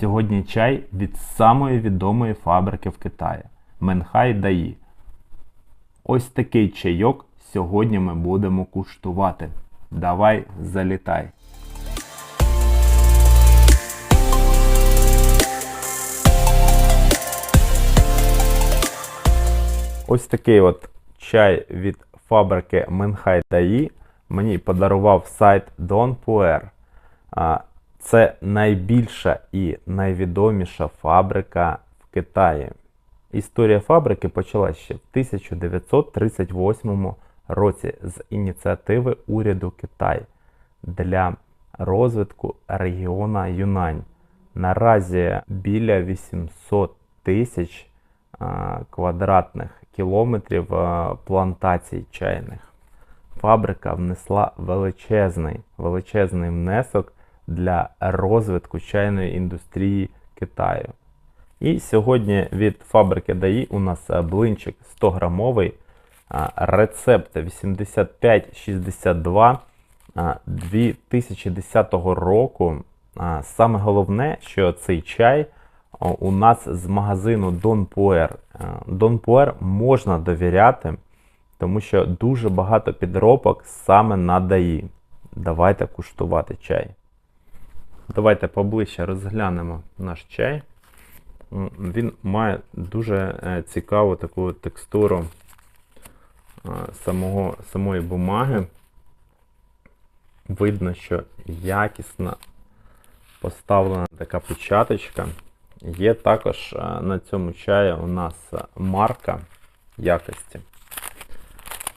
Сьогодні чай від самої відомої фабрики в Китаї Менхай Даї. Ось такий чайок сьогодні ми будемо куштувати. Давай залітай! Ось такий от чай від фабрики Менхай Даї мені подарував сайт Don Puer. Це найбільша і найвідоміша фабрика в Китаї. Історія фабрики почалася ще в 1938 році з ініціативи уряду Китаю для розвитку регіона Юнань. Наразі біля 800 тисяч квадратних кілометрів плантацій чайних. Фабрика внесла величезний, величезний внесок для розвитку чайної індустрії Китаю. І сьогодні від фабрики ДАІ у нас е, блинчик 100 грамовий, рецепт 8562 2010 року. Саме головне, що цей чай у нас з магазину Don Puer. Е, Don Puer можна довіряти, тому що дуже багато підробок саме на ДАІ. Давайте куштувати чай. Давайте поближче розглянемо наш чай. Він має дуже е, цікаву таку текстуру е, самого, самої бумаги. Видно, що якісно поставлена така печаточка. Є також е, на цьому чаї у нас марка якості.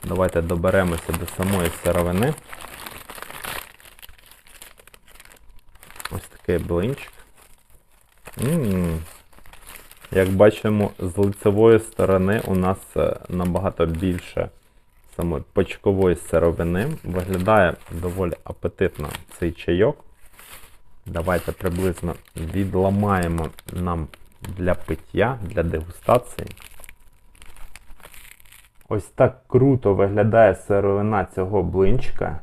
Давайте доберемося до самої сировини. Ось такий блинчик. М, Як бачимо, з лицевої сторони у нас е, набагато більше самої почкової сировини. Виглядає доволі апетитно цей чайок. Давайте приблизно відламаємо нам для пиття, для дегустації. Ось так круто виглядає сировина цього блинчика.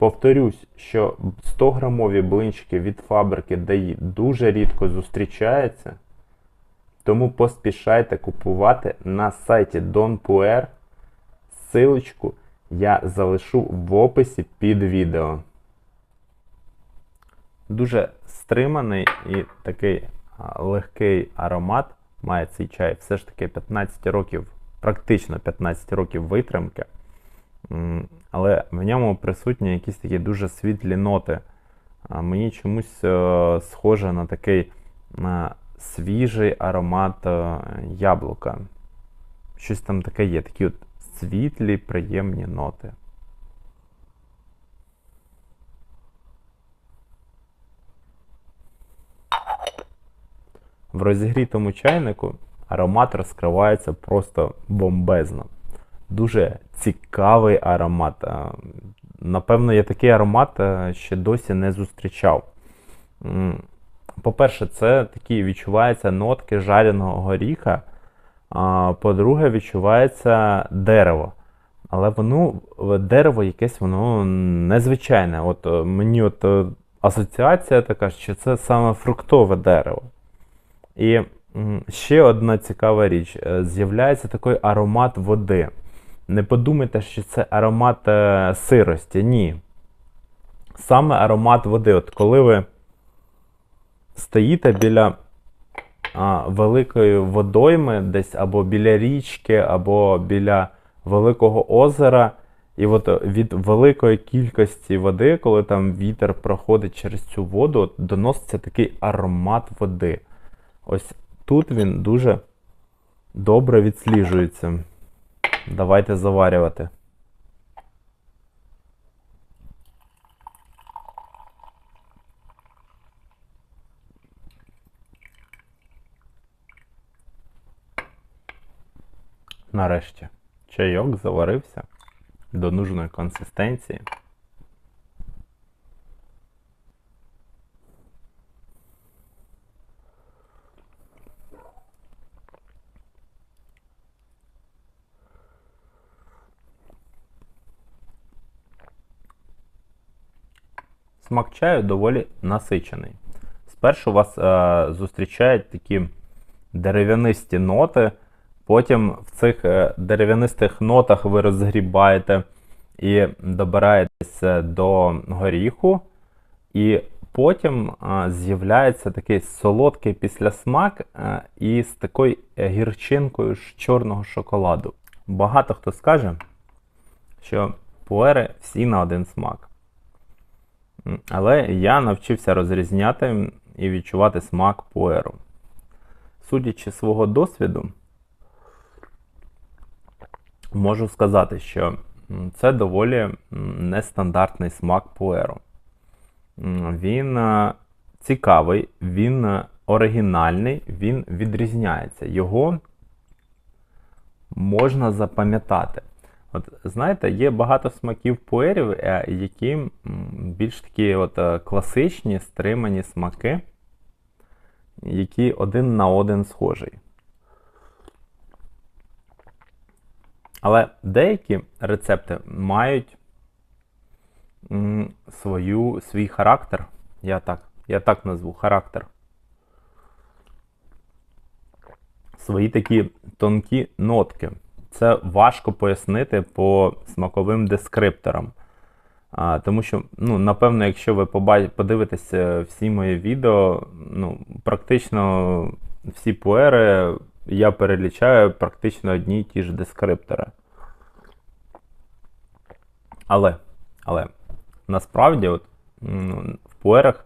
Повторюсь, що 100 грамові блинчики від фабрики ДАІ дуже рідко зустрічаються. Тому поспішайте купувати на сайті Don Силочку я залишу в описі під відео. Дуже стриманий і такий легкий аромат має цей чай. Все ж таки 15 років, практично 15 років витримки. Але в ньому присутні якісь такі дуже світлі ноти. А Мені чомусь е, схоже на такий е, свіжий аромат е, яблука. Щось там таке є, такі от світлі, приємні ноти. В розігрітому чайнику аромат розкривається просто бомбезно. Дуже цікавий аромат. Напевно, я такий аромат е, ще досі не зустрічав. По-перше, це такі відчуваються нотки жареного горіха. По-друге, відчувається дерево. Але воно дерево якесь воно незвичайне. От е, мені от е, асоціація така, що це саме фруктове дерево. І ще одна цікава річ: з'являється такий аромат води. Не подумайте, що це аромат е, сирості. Ні. Саме аромат води. От коли ви стоїте біля а, великої водойми, десь або біля річки, або біля великого озера, і от від великої кількості води, коли там вітер проходить через цю воду, от доноситься такий аромат води. Ось тут він дуже добре відсліджується. Давайте заварювати. Нарешті чайок заварився до нужної консистенції. Смак чаю доволі насичений. Спершу вас е, зустрічають такі дерев'янисті ноти, потім в цих е, дерев'янистих нотах ви розгрібаєте і добираєтесь е, до горіху, і потім е, з'являється такий солодкий післясмак е, із такою е, гірчинкою з чорного шоколаду. Багато хто скаже, що пуери всі на один смак. Але я навчився розрізняти і відчувати смак пуеру. Судячи свого досвіду, можу сказати, що це доволі нестандартний смак пуеру. Він е, цікавий, він е, оригінальний, він відрізняється. Його можна запам'ятати. От знаєте, є багато смаків пуерів, е, які більш такі от е, класичні, стримані смаки, які один на один схожий. Але деякі рецепти мають свою, свій характер. Я так, я так назву характер. Свої такі тонкі нотки. Це важко пояснити по смаковим дескрипторам. А, тому що, ну, напевно, якщо ви подивитеся всі мої відео, ну, практично всі пуери я перелічаю практично одні й ті ж дескриптори. Але, але насправді, от, м, в пуерах,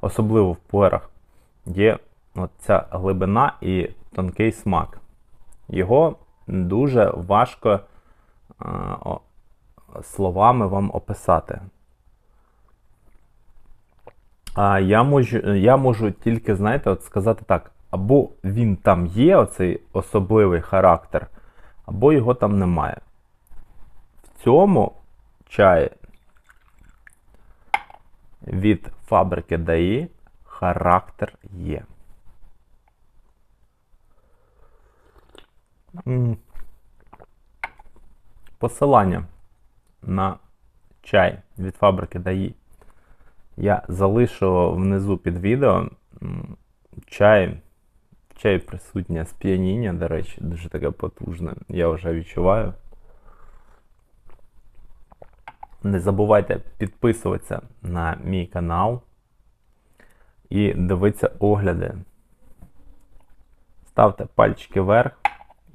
особливо в пуерах, є от ця глибина і тонкий смак. Його дуже важко словами вам описати. А я можу, я можу тільки, знаєте, от сказати так: або він там є, оцей особливий характер, або його там немає. В цьому чаї від фабрики ДАІ характер є. Посилання на чай від фабрики ДАІ я залишу внизу під відео. Чай, в чаї присутнє сп'яніння, до речі, дуже таке потужне. Я вже відчуваю. Не забувайте підписуватися на мій канал і дивитися огляди. Ставте пальчики вверх